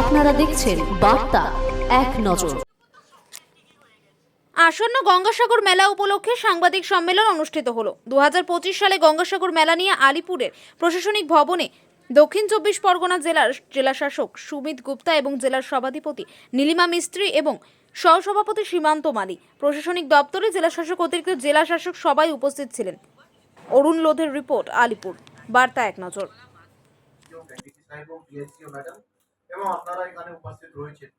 আপনারা দেখছেন বার্তা এক নজর। আসন্ন গঙ্গাসাগর মেলা উপলক্ষে সাংবাদিক সম্মেলন অনুষ্ঠিত হলো। দুহাজার পঁচিশ সালে গঙ্গাসাগর মেলা নিয়ে আলিপুরের প্রশাসনিক ভবনে দক্ষিণ চব্বিশ পরগনা জেলার জেলাশাসক সুমিত গুপ্তা এবং জেলার সভাধিপতি নীলিমা মিস্ত্রি এবং সহসভাপতি সীমান্ত মালি প্রশাসনিক দপ্তরে জেলাশাসক অতিরিক্ত জেলাশাসক সবাই উপস্থিত ছিলেন। অরুণ লোধের রিপোর্ট আলিপুর। বার্তা এক নজর। এনডিসি সাহেব পিএসসি ম্যাডাম এবং আপনারা এখানে উপস্থিত রয়েছেন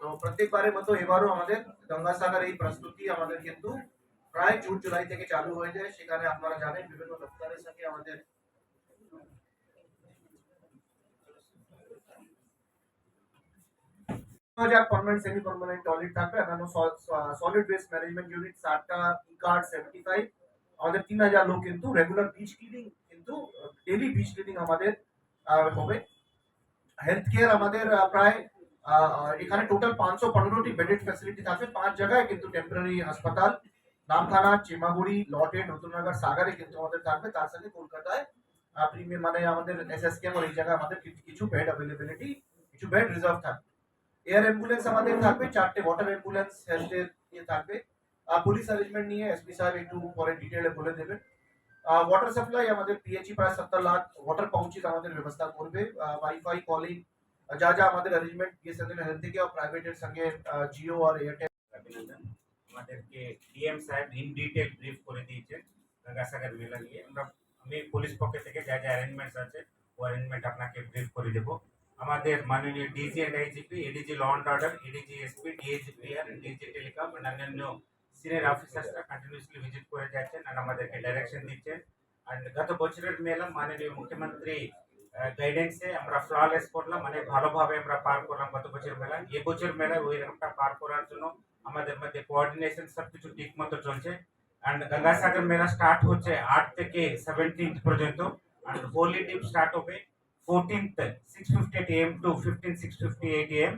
তো প্রত্যেকবারের মতো এবারও আমাদের গঙ্গাসাগর এই প্রস্তুতি আমাদের কিন্তু প্রায় জুন জুলাই থেকে চালু হয়ে যায় সেখানে আপনারা জানেন বিভিন্ন দপ্তরের সঙ্গে আমাদের হাজার পার্মানেন্ট সেমি পার্মানেন্ট টয়লেট থাকবে এখানে সলিড ওয়েস্ট ম্যানেজমেন্ট ইউনিট সাতটা ই কার্ড সেভেন্টি ফাইভ আমাদের তিন হাজার লোক কিন্তু রেগুলার বিচ ক্লিনিং কিন্তু ডেলি বিচ ক্লিনিং আমাদের আহ, হবে হেলথ কেয়ার আমাদের প্রায় এখানে টোটাল পাঁচশো পনেরোটি বেডেড ফ্যাসিলিটি থাকবে পাঁচ জায়গায় কিন্তু টেম্পোরারি হাসপাতাল নামখানা চিমাগুড়ি, লটে, নতুননগর, সাগরে কিন্তু আমাদের থাকবে। তার সঙ্গে কলকাতায় প্রিমিয়াম মানে আমাদের এস এস কেম এই জায়গায় আমাদের কিছু- বেড অ্যাভেলেবিলিটি কিছু বেড রিজার্ভ থাকবে। এয়ার অ্যাম্বুলেন্স আমাদের থাকবে, চারটে ওয়াটার অ্যাম্বুলেন্স হেলথের ইয়ে থাকবে। পুলিশ অ্যারেঞ্জমেন্ট নিয়ে এসপি সাহেব একটু পরে ডিটেলে বলে দেবেন। ওয়াটার সাপ্লাই আমাদের পিএইচই প্রায় সত্তর লাখ ওয়াটার পাউচেস আমাদের ব্যবস্থা করবে। ওয়াইফাই কলিং যা যা আমাদের অ্যারেঞ্জমেন্ট বিএসএনএল হেলথ থেকে আর প্রাইভেটের সঙ্গে জিও আর এয়ারটেল আমাদেরকে ডিএম সাহেব ইন ডিটেল ব্রিফ করে দিয়েছেন গঙ্গাসাগর মেলা নিয়ে। আমরা, আমি পুলিশ পক্ষ থেকে যা যা অ্যারেঞ্জমেন্টস আছে, ও অ্যারেঞ্জমেন্ট আপনাকে ব্রিফ করে দেবো। আমাদের মাননীয় DG and IGP ADG law and order ADG SP DAGP R DG telecom অন্যান্য সিনিয়র অফিসার্সরা কন্টিনিউসলি ভিজিট করে যাচ্ছেন আর আমাদেরকে ডাইরেকশন দিচ্ছেন অ্যান্ড গত বছরের মেলা মাননীয় মুখ্যমন্ত্রী গাইডেন্সে আমরা ফ্ললেস করলাম মানে ভালোভাবে আমরা পার করলাম গত বছর মেলা এবছর মেলা ওই রকমটা পার করার জন্য আমাদের মধ্যে কোঅর্ডিনেশন সব কিছু ঠিক মতো চলছে অ্যান্ড গঙ্গাসাগর মেলা স্টার্ট হচ্ছে আট থেকে সেভেন্টিন্থ পর্যন্ত অ্যান্ড হোলি ডিপ স্টার্ট হবে fourteenth six fifty eight M to fifteen six fifty eight M